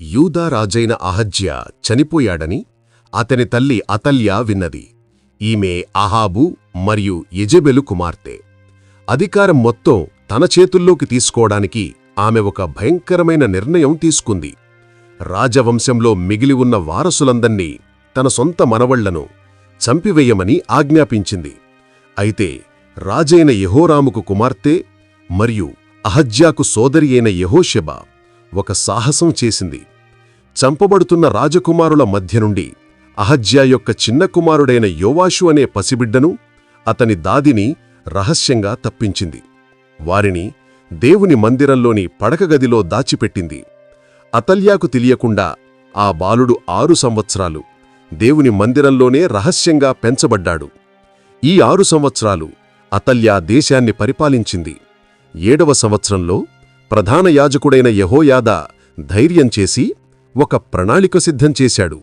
యూదా రాజైన అహజ్య చనిపోయాడని అతని తల్లి అతల్య విన్నది. ఈమె అహాబు మరియు యెజెబెలు కుమార్తె. అధికారం మొత్తం తన చేతుల్లోకి తీసుకోవడానికి ఆమె ఒక భయంకరమైన నిర్ణయం తీసుకుంది. రాజవంశంలో మిగిలి ఉన్న వారసులందర్నీ తన సొంత మనవళ్ళను చంపివేయమని ఆజ్ఞాపించింది. అయితే రాజైన యహోరాముకు కుమార్తె మరియు అహజ్యాకు సోదరి అయిన యహోషెబా ఒక సాహసం చేసింది. చంపబడుతున్న రాజకుమారుల మధ్య నుండి అహజ్యా యొక్క చిన్న కుమారుడైన యోవాషు అనే పసిబిడ్డను అతని దాదిని రహస్యంగా తప్పించింది. వారిని దేవుని మందిరంలోని పడకగదిలో దాచిపెట్టింది. అతల్యాకు తెలియకుండా ఆ బాలుడు ఆరు సంవత్సరాలు దేవుని మందిరంలోనే రహస్యంగా పెంచబడ్డాడు. ఈ ఆరు సంవత్సరాలు అతల్యా దేశాన్ని పరిపాలించింది. ఏడవ సంవత్సరంలో ప్రధాన యాజకుడైన యెహోయాదా ధైర్యం చేసి ఒక ప్రణాళిక సిద్ధం చేశాడు.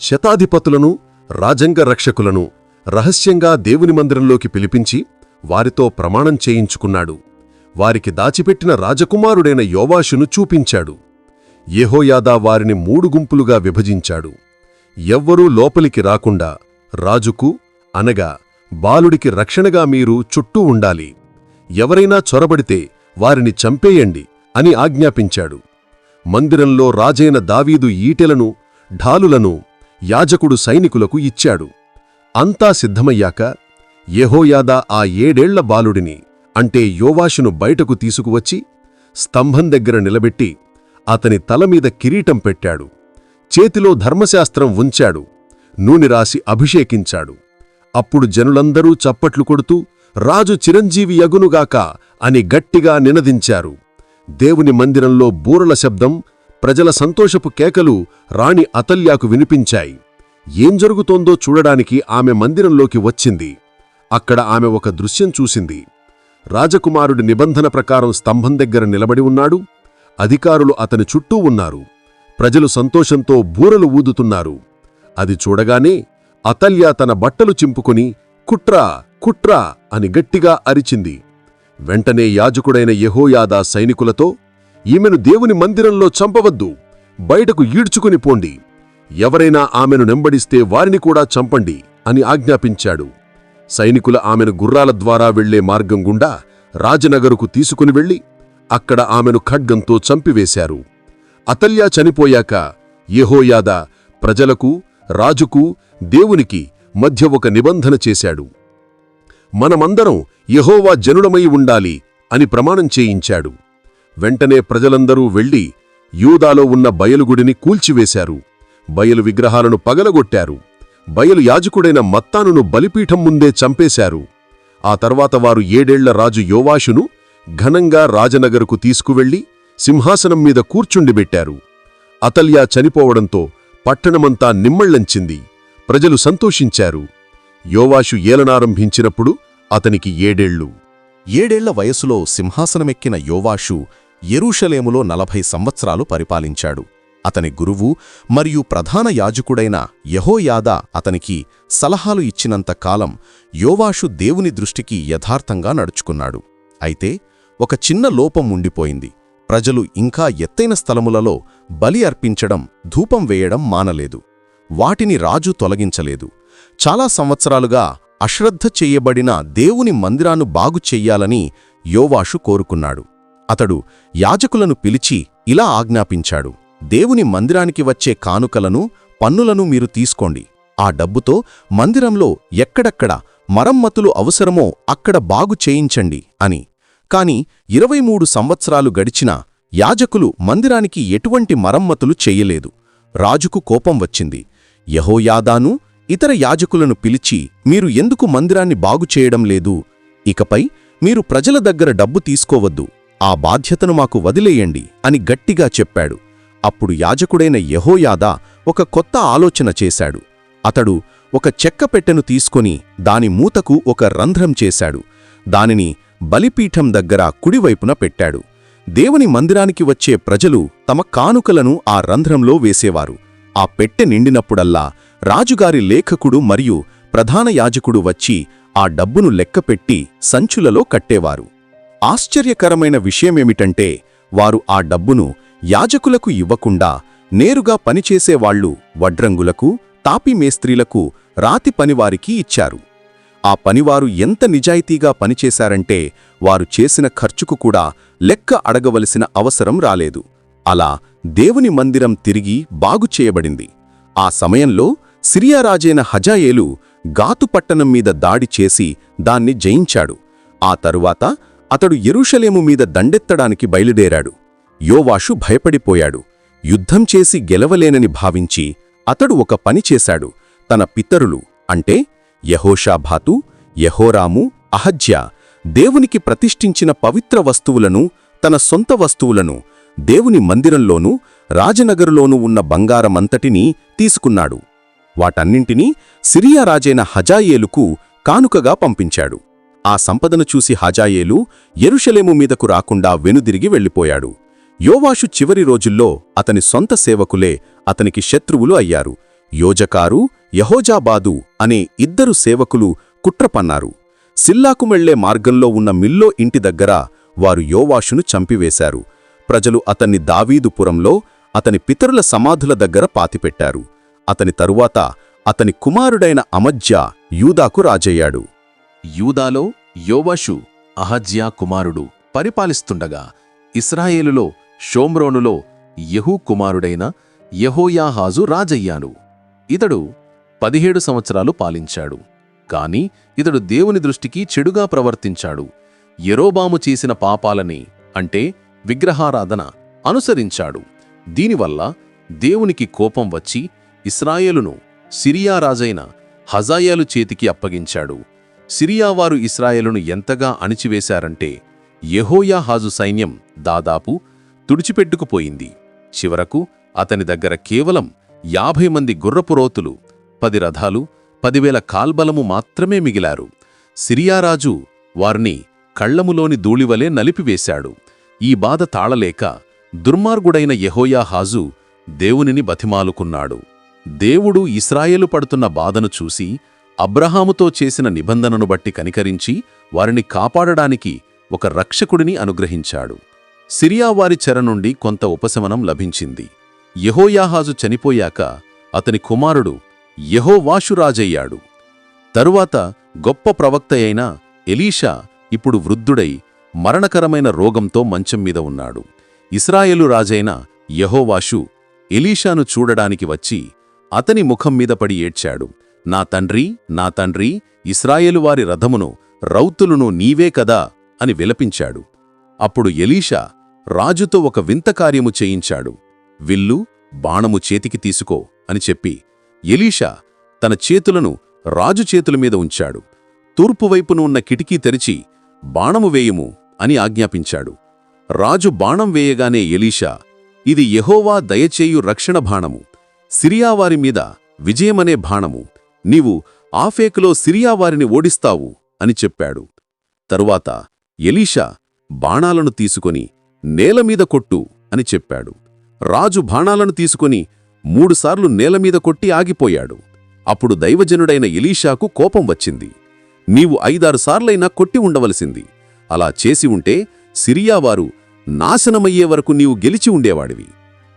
శతాధిపతులను రాజంగ రక్షకులను రహస్యంగా దేవుని మందిరంలోకి పిలిపించి వారితో ప్రమాణం చేయించుకున్నాడు. వారికి దాచిపెట్టిన రాజకుమారుడైన యోవాషును చూపించాడు. యహోయాద వారిని మూడు గుంపులుగా విభజించాడు. ఎవ్వరూ లోపలికి రాకుండా రాజుకు అనగా బాలుడికి రక్షణగా మీరు చుట్టూ ఉండాలి. ఎవరైనా చొరబడితే వారిని చంపేయండి అని ఆజ్ఞాపించాడు. మందిరంలో రాజైన దావీదు ఈటెలను ఢాలులను యాజకుడు సైనికులకు ఇచ్చాడు. అంతా సిద్ధమయ్యాక యెహోయాదా ఆ ఏడేళ్ళ బాలుడిని అంటే యోవాషును బయటకు తీసుకువచ్చి స్తంభం దగ్గర నిలబెట్టి అతని తలమీద కిరీటం పెట్టాడు. చేతిలో ధర్మశాస్త్రం ఉంచాడు. నూనె రాసి అభిషేకించాడు. అప్పుడు జనులందరూ చప్పట్లు కొడుతూ రాజు చిరంజీవి యగునుగాక అని గట్టిగా నినదించారు. దేవుని మందిరంలో బూరల శబ్దం ప్రజల సంతోషపు కేకలు రాణి అతల్యాకు వినిపించాయి. ఏం జరుగుతోందో చూడడానికి ఆమె మందిరంలోకి వచ్చింది. అక్కడ ఆమె ఒక దృశ్యం చూసింది. రాజకుమారుడి నిబంధన ప్రకారం స్తంభం దగ్గర నిలబడి ఉన్నాడు. అధికారులు అతని చుట్టూ ఉన్నారు. ప్రజలు సంతోషంతో బూరలు ఊదుతున్నారు. అది చూడగానే అతల్య తన బట్టలు చింపుకుని కుట్రా కుట్రా అని గట్టిగా అరిచింది. వెంటనే యాజకుడైన యహోయాదా సైనికులతో ఈమెను దేవుని మందిరంలో చంపవద్దు బయటకు ఈడ్చుకుని పోండి. ఎవరైనా ఆమెను నెంబడిస్తే వారిని కూడా చంపండి అని ఆజ్ఞాపించాడు. సైనికుల ఆమెను గుర్రాల ద్వారా వెళ్ళే మార్గం గుండా రాజనగరుకు తీసుకుని వెళ్ళి అక్కడ ఆమెను ఖడ్గంతో చంపివేశారు. అతల్యా చనిపోయాక యహోయాద ప్రజలకు రాజుకు దేవునికి మధ్య ఒక నిబంధన చేశాడు. మనమందరం యహోవా జనుడమై ఉండాలి అని ప్రమాణం చేయించాడు. వెంటనే ప్రజలందరూ వెళ్ళి యూదాలో ఉన్న బయలుగుడిని కూల్చివేశారు. బయలు విగ్రహాలను పగలగొట్టారు. బయలు యాజకుడైన మత్తానును బలిపీఠం ముందే చంపేశారు. ఆ తర్వాత వారు ఏడేళ్ళ రాజు యోవాషును ఘనంగా రాజనగరుకు తీసుకువెళ్ళి సింహాసనం మీద కూర్చుండిబెట్టారు. అతల్యా చనిపోవడంతో పట్టణమంతా నిమ్మళ్ళంచింది ప్రజలు సంతోషించారు. యోవాషు ఏలనారంభించినప్పుడు అతనికి ఏడేళ్ళు ఏడేళ్ళ వయసులో సింహాసనమెక్కిన యోవాషు యెరూషలేములో నలభై సంవత్సరాలు పరిపాలించాడు. అతని గురువు మరియు ప్రధాన యాజకుడైన యహోయాదా అతనికి సలహాలు ఇచ్చినంత కాలం యోవాషు దేవుని దృష్టికి యథార్థంగా నడుచుకున్నాడు. అయితే ఒక చిన్న లోపం ఉండిపోయింది. ప్రజలు ఇంకా ఎత్తైన స్థలములలో బలి అర్పించడం ధూపం వేయడం మానలేదు. వాటిని రాజు తొలగించలేదు. చాలా సంవత్సరాలుగా అశ్రద్ధ చెయ్యబడిన దేవుని మందిరాన్ని బాగు చెయ్యాలని యోవాషు కోరుకున్నాడు. అతడు యాజకులను పిలిచి ఇలా ఆజ్ఞాపించాడు దేవుని మందిరానికి వచ్చే కానుకలను పన్నులను మీరు తీసుకోండి. ఆ డబ్బుతో మందిరంలో ఎక్కడెక్కడ మరమ్మతులు అవసరమో అక్కడ బాగు చేయించండి అని. కాని ఇరవై మూడు సంవత్సరాలు గడిచినా యాజకులు మందిరానికి ఎటువంటి మరమ్మతులు చెయ్యలేదు రాజుకు కోపం వచ్చింది. యహోయాదాను ఇతర యాజకులను పిలిచి మీరు ఎందుకు మందిరాన్ని బాగుచేయడం లేదు? ఇకపై మీరు ప్రజల దగ్గర డబ్బు తీసుకోవద్దు. ఆ బాధ్యతను మాకు వదిలేయండి అని గట్టిగా చెప్పాడు. అప్పుడు యాజకుడైన యహోయాదా ఒక కొత్త ఆలోచన చేశాడు. అతడు ఒక చెక్క పెట్టెను తీసుకొని దాని మూతకు ఒక రంధ్రం చేశాడు. దానిని బలిపీఠం దగ్గర కుడివైపున పెట్టాడు. దేవుని మందిరానికి వచ్చే ప్రజలు తమ కానుకలను ఆ రంధ్రంలో వేసేవారు. ఆ పెట్టె నిండినప్పుడల్లా రాజుగారి లేఖకుడు మరియు ప్రధాన యాజకుడు వచ్చి ఆ డబ్బును లెక్కపెట్టి సంచులలో కట్టేవారు. ఆశ్చర్యకరమైన విషయమేమిటంటే వారు ఆ డబ్బును యాజకులకు ఇవ్వకుండా నేరుగా పనిచేసేవాళ్ళు వడ్రంగులకు తాపి మేస్త్రీలకు రాతి పనివారికి ఇచ్చారు. ఆ పనివారు ఎంత నిజాయితీగా పనిచేశారంటే వారు చేసిన ఖర్చుకు కూడా లెక్క అడగవలసిన అవసరం రాలేదు. అలా దేవుని మందిరం తిరిగి బాగు చేయబడింది. ఆ సమయంలో సిరియా రాజైన హజాయేలు గాతు పట్టణం మీద దాడి చేసి దాన్ని జయించాడు. ఆ తరువాత అతడు ఎరుషలేము మీద దండెత్తడానికి బయలుదేరాడు. యోవాషు భయపడిపోయాడు. యుద్ధం చేసి గెలవలేనని భావించి అతడు ఒక పని చేశాడు. తన పితరులు అంటే యహోషాభాతు యహోరాము అహజ్యా దేవునికి ప్రతిష్ఠించిన పవిత్ర వస్తువులను తన సొంత వస్తువులను దేవుని మందిరంలోనూ రాజనగరులోనూ ఉన్న బంగారమంతటినీ తీసుకున్నాడు. వాటన్నింటినీ సిరియా రాజైన హజాయేలుకు కానుకగా పంపించాడు. ఆ సంపదను చూసి హజాయేలు ఎరుషలేము మీదకు రాకుండా వెనుదిరిగి వెళ్ళిపోయాడు. యోవాషు చివరి రోజుల్లో అతని సొంత సేవకులే అతనికి శత్రువులు అయ్యారు. యోజకారు యహోజాబాదు అనే ఇద్దరు సేవకులు కుట్రపన్నారు సిల్లాకుమెళ్ళే మార్గంలో ఉన్న మిల్లో ఇంటి దగ్గర వారు యోవాషును చంపివేశారు. ప్రజలు అతన్ని దావీదుపురంలో అతని పితరుల సమాధుల దగ్గర పాతిపెట్టారు. అతని తరువాత అతని కుమారుడైన అమజ్యా యూదాకు రాజయ్యాడు. యూదాలో యోవషు అహజ్యా కుమారుడు పరిపాలిస్తుండగా ఇస్రాయేలులో షోమ్రోనులో యహూ కుమారుడైన యహోయాహాజు రాజయ్యాను ఇతడు పదిహేడు సంవత్సరాలు పాలించాడు. కాని ఇతడు దేవుని దృష్టికి చెడుగా ప్రవర్తించాడు. ఎరోబాము చేసిన పాపాలని అంటే విగ్రహారాధన అనుసరించాడు. దీనివల్ల దేవునికి కోపం వచ్చి ఇస్రాయేలును సిరియా రాజైన హజాయాలు చేతికి అప్పగించాడు. సిరియావారు ఇస్రాయేలును ఎంతగా అణిచివేశారంటే యహోయాహాజు సైన్యం దాదాపు తుడిచిపెట్టుకుపోయింది. చివరకు అతని దగ్గర కేవలం యాభై మంది గుర్రపురోతులు పది రథాలు పదివేల కాల్బలము మాత్రమే మిగిలారు. సిరియారాజు వారిని కళ్ళములోని ధూళివలే నలిపివేశాడు. ఈ బాధ తాళలేక దుర్మార్గుడైన యహోయాహాజు దేవునిని బతిమాలుకున్నాడు. దేవుడు ఇస్రాయేలు పడుతున్న బాధను చూసి అబ్రహాముతో చేసిన నిబంధనను బట్టి కనికరించి వారిని కాపాడడానికి ఒక రక్షకుడిని అనుగ్రహించాడు. సిరియా వారి చెర నుండి కొంత ఉపశమనం లభించింది. యహోయాహాజు చనిపోయాక అతని కుమారుడు యహోవాషురాజయ్యాడు. తరువాత గొప్ప ప్రవక్త అయిన ఎలీషా ఇప్పుడు వృద్ధుడై మరణకరమైన రోగంతో మంచం మీద ఉన్నాడు. ఇస్రాయేలు రాజైన యహోవాషు ఎలీషాను చూడడానికి వచ్చి అతని ముఖం మీద పడి ఏడ్చాడు. నా తండ్రి నా తండ్రి ఇస్రాయేలు వారి రథమును రౌతులును నీవే కదా అని విలపించాడు. అప్పుడు ఎలీషా రాజుతో ఒక వింత కార్యము చేయించాడు. విల్లు బాణము చేతికి తీసుకో అని చెప్పి ఎలీషా తన చేతులను రాజు చేతుల మీద ఉంచాడు. తూర్పువైపున ఉన్న కిటికీ తెరిచి బాణము వేయుము అని ఆజ్ఞాపించాడు. రాజు బాణం వేయగానే ఎలీషా ఇది యహోవా దయచేయు రక్షణ బాణము సిరియావారి మీద విజయమనే బాణము నీవు ఆఫేకులో సిరియావారిని ఓడిస్తావు అని చెప్పాడు. తరువాత ఎలీషా బాణాలను తీసుకొని నేలమీద కొట్టు అని చెప్పాడు. రాజు బాణాలను తీసుకొని మూడుసార్లు నేలమీద కొట్టి ఆగిపోయాడు. అప్పుడు దైవజనుడైన ఎలీషాకు కోపం వచ్చింది. నీవు ఐదారు సార్లైనా కొట్టి ఉండవలసింది. అలా చేసి ఉంటే సిరియావారు నాశనమయ్యే వరకు నీవు గెలిచి ఉండేవాడివి.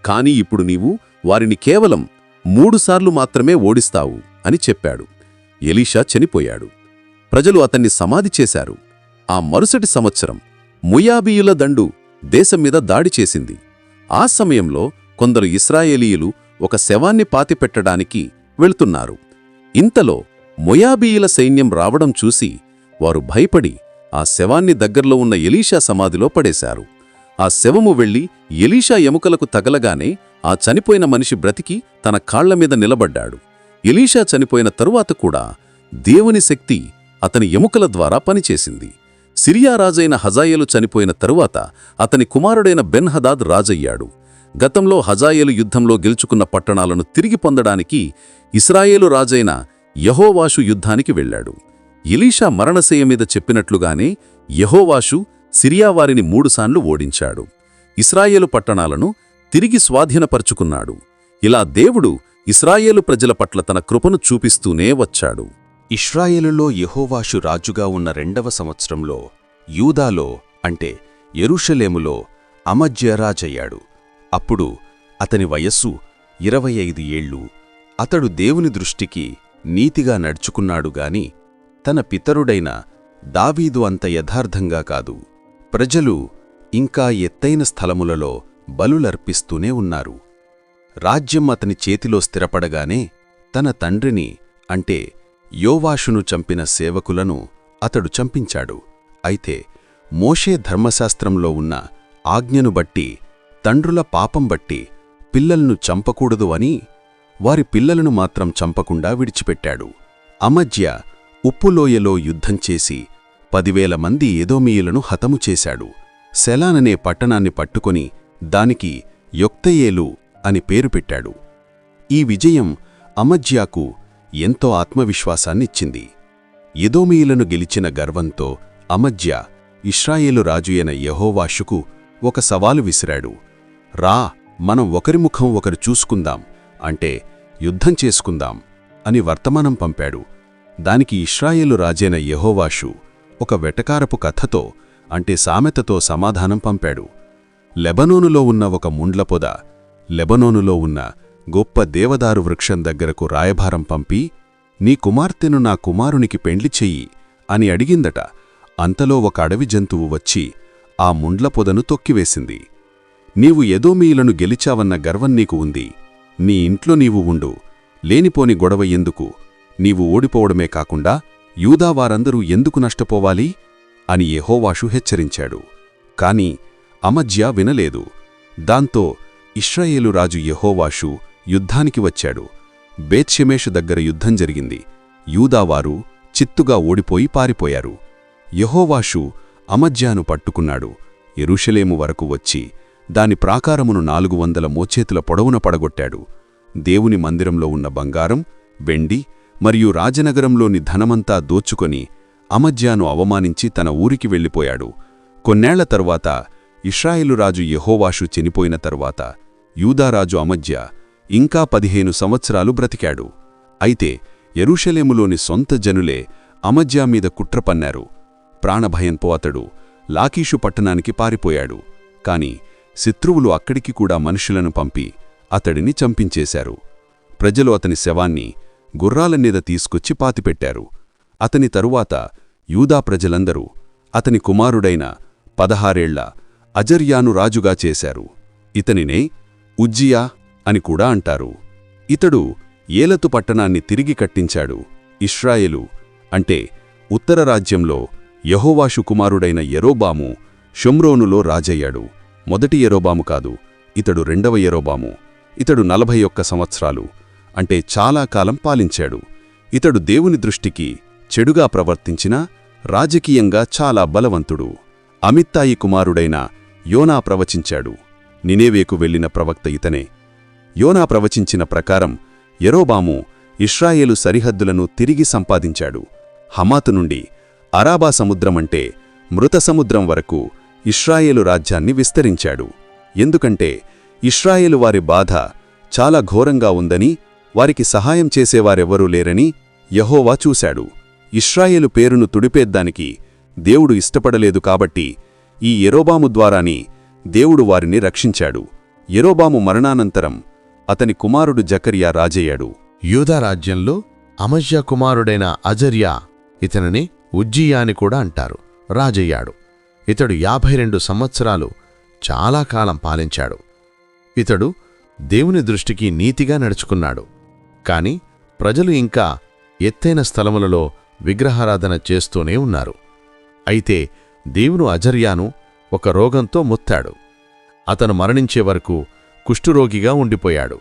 కాని ఇప్పుడు నీవు వారిని కేవలం మూడుసార్లు మాత్రమే ఓడిస్తావు అని చెప్పాడు. ఎలీషా చనిపోయాడు. ప్రజలు అతన్ని సమాధి చేశారు. ఆ మరుసటి సంవత్సరం ముయాబీయుల దండు దేశం మీద దాడి చేసింది. ఆ సమయంలో కొందరు ఇస్రాయేలీయులు ఒక శవాన్ని పాతిపెట్టడానికి వెళ్తున్నారు. ఇంతలో మొయాబీయుల సైన్యం రావడం చూసి వారు భయపడి ఆ శవాన్ని దగ్గర్లో ఉన్న ఎలీషా సమాధిలో పడేశారు. ఆ శవము వెళ్ళి ఎలీషా ఎముకలకు తగలగానే ఆ చనిపోయిన మనిషి బ్రతికి తన కాళ్ళ మీద నిలబడ్డాడు. ఎలీషా చనిపోయిన తరువాత కూడా దేవుని శక్తి అతని ఎముకల ద్వారా పనిచేసింది. సిరియా రాజైన హజాయేలు చనిపోయిన తరువాత అతని కుమారుడైన బెన్ హదాద్ రాజయ్యాడు. గతంలో హజాయలు యుద్ధంలో గెలుచుకున్న పట్టణాలను తిరిగి పొందడానికి ఇస్రాయేలు రాజైన యహోవాషు యుద్ధానికి వెళ్ళాడు. ఇలీషా మరణశయ్య మీద చెప్పినట్లుగానే యహోవాషు సిరియావారిని మూడుసార్లు ఓడించాడు. ఇస్రాయేలు పట్టణాలను తిరిగి స్వాధీనపరుచుకున్నాడు. ఇలా దేవుడు ఇస్రాయేలు ప్రజల పట్ల తన కృపను చూపిస్తూనే వచ్చాడు. ఇస్రాయేలులో యహోవాషు రాజుగా ఉన్న రెండవ సంవత్సరంలో యూదాలో అంటే ఎరుషలేములో అమజ్యరాజయ్యాడు అప్పుడు అతని వయస్సు ఇరవై ఐదు ఏళ్ళు. అతడు దేవుని దృష్టికి నీతిగా నడుచుకున్నాడుగాని తన పితరుడైన దావీదు అంత యథార్థంగా కాదు. ప్రజలు ఇంకా ఎత్తైన స్థలములలో బలులర్పిస్తూనే ఉన్నారు. రాజ్యం అతని చేతిలో స్థిరపడగానే తన తండ్రిని అంటే యోవాషును చంపిన సేవకులను అతడు చంపించాడు. అయితే మోషే ధర్మశాస్త్రంలో ఉన్న ఆజ్ఞను బట్టి తండ్రుల పాపం బట్టి పిల్లలను చంపకూడదు అని వారి పిల్లలను మాత్రం చంపకుండా విడిచిపెట్టాడు. అమధ్య ఉప్పులోయలో యుద్ధం చేసి పదివేల మంది ఏదోమీయులను హతము చేశాడు. సెలాననే పట్టణాన్ని పట్టుకొని దానికి యొక్తయేలు అని పేరు పెట్టాడు. ఈ విజయం అమజ్యాకు ఎంతో ఆత్మవిశ్వాసాన్నిచ్చింది. ఎదోమీయులను గెలిచిన గర్వంతో అమజ్య ఇష్రాయేలు రాజుయైన యహోవాషుకు ఒక సవాలు విసిరాడు. రా మనం ఒకరి ముఖం ఒకరు చూసుకుందాం అంటే యుద్ధం చేసుకుందాం అని వర్తమానం పంపాడు. దానికి ఇష్రాయేలు రాజైన యహోవాషు ఒక వెటకారపు కథతో అంటే సామెతతో సమాధానం పంపాడు. లెబనోనులో ఉన్న ఒక ముండ్ల పొద లెబనోనులో ఉన్న గొప్ప దేవదారు వృక్షం దగ్గరకు రాయభారం పంపి నీ కుమార్తెను నా కుమారునికి పెండ్లి చెయ్యి అని అడిగిందట. అంతలో ఒక అడవి జంతువు వచ్చి ఆ ముండ్ల పొదను తొక్కివేసింది. నీవు ఎదోమీయులను గెలిచావన్న గర్వం నీకు ఉంది. నీ ఇంట్లో నీవు ఉండు. లేనిపోని గొడవ ఎందుకు? నీవు ఓడిపోవడమే కాకుండా యూదా వారందరూ ఎందుకు నష్టపోవాలి? అని యహోవాషు హెచ్చరించాడు కాని అమజ్యా వినలేదు. దాంతో ఇష్రాయేలు రాజు యహోవాషు యుద్ధానికి వచ్చాడు. బేత్షెమేషు దగ్గర యుద్ధం జరిగింది. యూదావారు చిత్తుగా ఓడిపోయి పారిపోయారు. యహోవాషు అమజ్యాను పట్టుకున్నాడు. ఎరుషలేము వరకు వచ్చి దాని ప్రాకారమును నాలుగు వందల మోచేతుల పొడవున పడగొట్టాడు. దేవుని మందిరంలో ఉన్న బంగారం వెండి మరియు రాజనగరంలోని ధనమంతా దోచుకొని అమజ్యాను అవమానించి తన ఊరికి వెళ్ళిపోయాడు. కొన్నేళ్ళ తరువాత ఇష్రాయిలు రాజు యెహోవాషు చనిపోయిన తరువాత యూదారాజు అమజ్య ఇంకా పదిహేను సంవత్సరాలు బ్రతికాడు. అయితే ఎరుషలేములోని సొంత జనులే అమజ్యా మీద కుట్ర పన్నారు. ప్రాణభయంతో అతడు లాకీషు పట్టణానికి పారిపోయాడు. కాని శత్రువులు అక్కడికి కూడా మనుషులను పంపి అతడిని చంపించేశారు. ప్రజలు అతని శవాన్ని గుర్రాల మీద తీసుకొచ్చి పాతిపెట్టారు. అతని తరువాత యూదా ప్రజలందరూ అతని కుమారుడైన పదహారేళ్ళ అజర్యాను రాజుగా చేశారు. ఇతనినే ఉజ్జియా అని కూడా అంటారు. ఇతడు ఏలతు పట్టణాన్ని తిరిగి కట్టించాడు. ఇష్రాయేలు అంటే ఉత్తర రాజ్యంలో యహోవాషు కుమారుడైన ఎరోబాము షుమ్రోనులో రాజయ్యాడు. మొదటి ఎరోబాము కాదు ఇతడు రెండవ ఎరోబాము ఇతడు నలభై ఒక్క సంవత్సరాలు అంటే చాలా కాలం పాలించాడు. ఇతడు దేవుని దృష్టికి చెడుగా ప్రవర్తించినా రాజకీయంగా చాలా బలవంతుడు. అమిత్తాయి కుమారుడైన యోనా ప్రవచించాడు. నినేవేకు వెళ్ళిన ప్రవక్త ఇతనే. యోనా ప్రవచించిన ప్రకారం ఎరోబాము ఇస్రాయేలు సరిహద్దులను తిరిగి సంపాదించాడు. హమాతు నుండి అరాబా సముద్రమంటే మృత సముద్రం వరకు ఇస్రాయేలు రాజ్యాన్ని విస్తరించాడు. ఎందుకంటే ఇస్రాయేలు వారి బాధ చాలా ఘోరంగా ఉందని వారికి సహాయం చేసేవారెవ్వరూ లేరని యహోవా చూశాడు. ఇష్రాయేలు పేరును తుడిపేద్దానికి దేవుడు ఇష్టపడలేదు కాబట్టి ఈ ఎరోబాము ద్వారాని దేవుడు వారిని రక్షించాడు. ఎరోబాము మరణానంతరం అతని కుమారుడు జకరియా రాజయ్యాడు. యూధారాజ్యంలో అమజ్యా కుమారుడైన అజర్యా ఇతనిని ఉజ్జియా అని కూడా అంటారు. రాజయ్యాడు. ఇతడు యాభై రెండు సంవత్సరాలు చాలా కాలం పాలించాడు. ఇతడు దేవుని దృష్టికి నీతిగా నడుచుకున్నాడు. కాని ప్రజలు ఇంకా ఎత్తైన స్థలములలో విగ్రహారాధన చేస్తూనే ఉన్నారు. అయితే దేవును అజర్యాను ఒక రోగంతో ముత్తాడు. అతను మరణించే వరకు కుష్ఠురోగిగా ఉండిపోయాడు.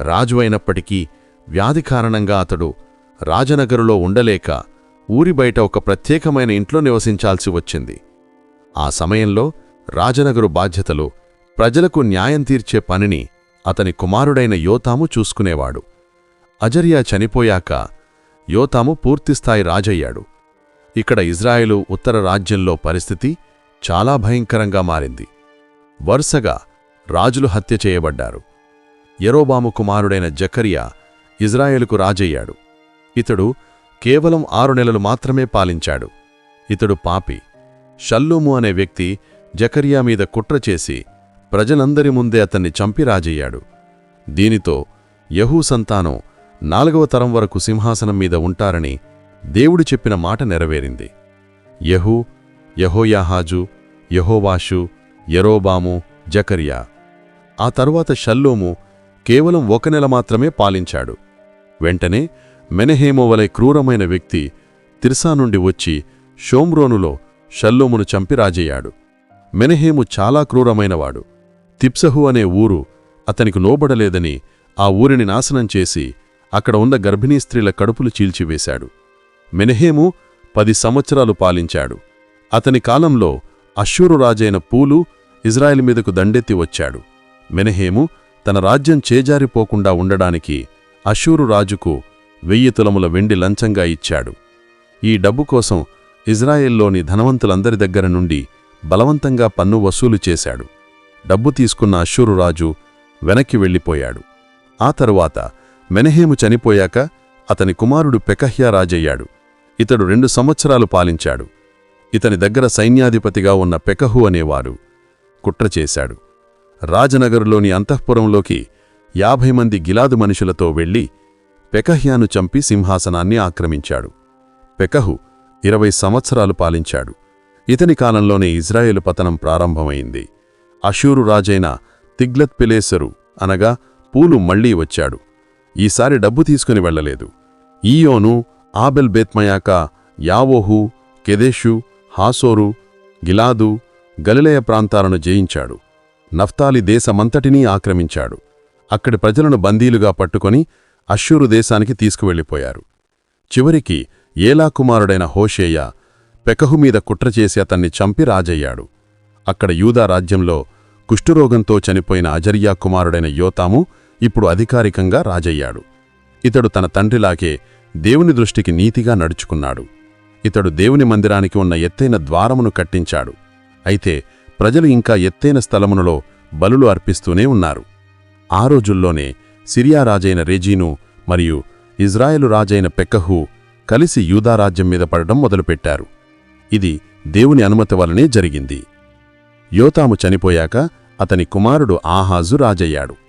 రాజు అయినప్పటికీ వ్యాధి కారణంగా అతడు రాజనగరులో ఉండలేక ఊరి బయట ఒక ప్రత్యేకమైన ఇంట్లో నివసించాల్సి వచ్చింది. ఆ సమయంలో రాజనగరు బాధ్యతలు ప్రజలకు న్యాయం తీర్చే పనిని అతని కుమారుడైన యోతాము చూసుకునేవాడు. అజరియా చనిపోయాక యోతాము పూర్తిస్థాయి రాజయ్యాడు. ఇక్కడ ఇజ్రాయెలు ఉత్తర రాజ్యంలో పరిస్థితి చాలా భయంకరంగా మారింది. వరుసగా రాజులు హత్య చేయబడ్డారు. ఎరోబాము కుమారుడైన జకరియా ఇజ్రాయేలుకు రాజయ్యాడు. ఇతడు కేవలం ఆరు నెలలు మాత్రమే పాలించాడు. ఇతడు పాపి. షల్లూము అనే వ్యక్తి జకరియా మీద కుట్ర చేసి ప్రజలందరి ముందే అతన్ని చంపి రాజయ్యాడు. దీనితో యహూ సంతానం నాలుగవ తరం వరకు సింహాసనం మీద ఉంటారని దేవుడు చెప్పిన మాట నెరవేరింది. యహూ యహోయాహాజు యహోవాషు యరోబాము జకరియా. ఆ తరువాత షల్లోము కేవలం ఒక నెల మాత్రమే పాలించాడు. వెంటనే మెనహేమో వలె క్రూరమైన వ్యక్తి తిర్సా నుండి వచ్చి షోమ్రోనులో షల్లోమును చంపి రాజయ్యాడు మెనహేము చాలా క్రూరమైనవాడు. తిప్సహు అనే ఊరు అతనికి లోబడలేదని ఆ ఊరిని నాశనం చేసి అక్కడ ఉన్న గర్భిణీ స్త్రీల కడుపులు చీల్చివేశాడు. మెనహేము పది సంవత్సరాలు పాలించాడు. అతని కాలంలో అశ్షూరు రాజైన పూలు ఇజ్రాయెల్ మీదకు దండెత్తి వచ్చాడు. మెనహేము తన రాజ్యం చేజారిపోకుండా ఉండడానికి అశూరు రాజుకు వెయ్యి తులముల వెండి లంచంగా ఇచ్చాడు. ఈ డబ్బు కోసం ఇజ్రాయెల్లోని ధనవంతులందరి దగ్గర నుండి బలవంతంగా పన్ను వసూలు చేశాడు. డబ్బు తీసుకున్న అశూరు రాజు వెనక్కి వెళ్ళిపోయాడు. ఆ తరువాత మెనహేము చనిపోయాక అతని కుమారుడు పెకహ్యా రాజయ్యాడు. ఇతడు రెండు సంవత్సరాలు పాలించాడు. ఇతని దగ్గర సైన్యాధిపతిగా ఉన్న పెకహు అనేవారు కుట్ర చేశాడు. రాజనగరులోని అంతఃపురంలోకి యాభై మంది గిలాదు మనుషులతో వెళ్ళి పెకహ్యాను చంపి సింహాసనాన్ని ఆక్రమించాడు. పెకహు ఇరవై సంవత్సరాలు పాలించాడు. ఇతని కాలంలోనే ఇజ్రాయేలు పతనం ప్రారంభమైంది. అషూరు రాజైన తిగ్లత్ పిలేసరు అనగా పూలు మళ్ళీ వచ్చాడు. ఈసారి డబ్బు తీసుకుని వెళ్ళలేదు ఈయోను ఆబెల్ బేత్మయాక యావోహు కెదేషు హాసోరు గిలాదు గలిలయ ప్రాంతాలను జయించాడు. నఫ్తాలి దేశమంతటినీ ఆక్రమించాడు. అక్కడి ప్రజలను బందీలుగా పట్టుకొని అశ్షూరు దేశానికి తీసుకువెళ్ళిపోయారు చివరికి ఏలా కుమారుడైన హోషేయ పెకహు మీద కుట్ర చేసి అతన్ని చంపి రాజయ్యాడు. అక్కడ యూదా రాజ్యంలో కుష్ఠురోగంతో చనిపోయిన అజర్యా కుమారుడైన యోతాము ఇప్పుడు అధికారికంగా రాజయ్యాడు. ఇతడు తన తండ్రిలాగే దేవుని దృష్టికి నీతిగా నడుచుకున్నాడు. ఇతడు దేవుని మందిరానికి ఉన్న ఎత్తైన ద్వారమును కట్టించాడు. అయితే ప్రజలు ఇంకా ఎత్తైన స్థలమునలో బలులు అర్పిస్తూనే ఉన్నారు. ఆ రోజుల్లోనే సిరియా రాజైన రెజీను మరియు ఇజ్రాయెలు రాజైన పెక్కహు కలిసి యూదారాజ్యం మీద పడడం మొదలుపెట్టారు. ఇది దేవుని అనుమతి వలనే జరిగింది. యోతాము చనిపోయాక అతని కుమారుడు ఆహాజు రాజయ్యాడు.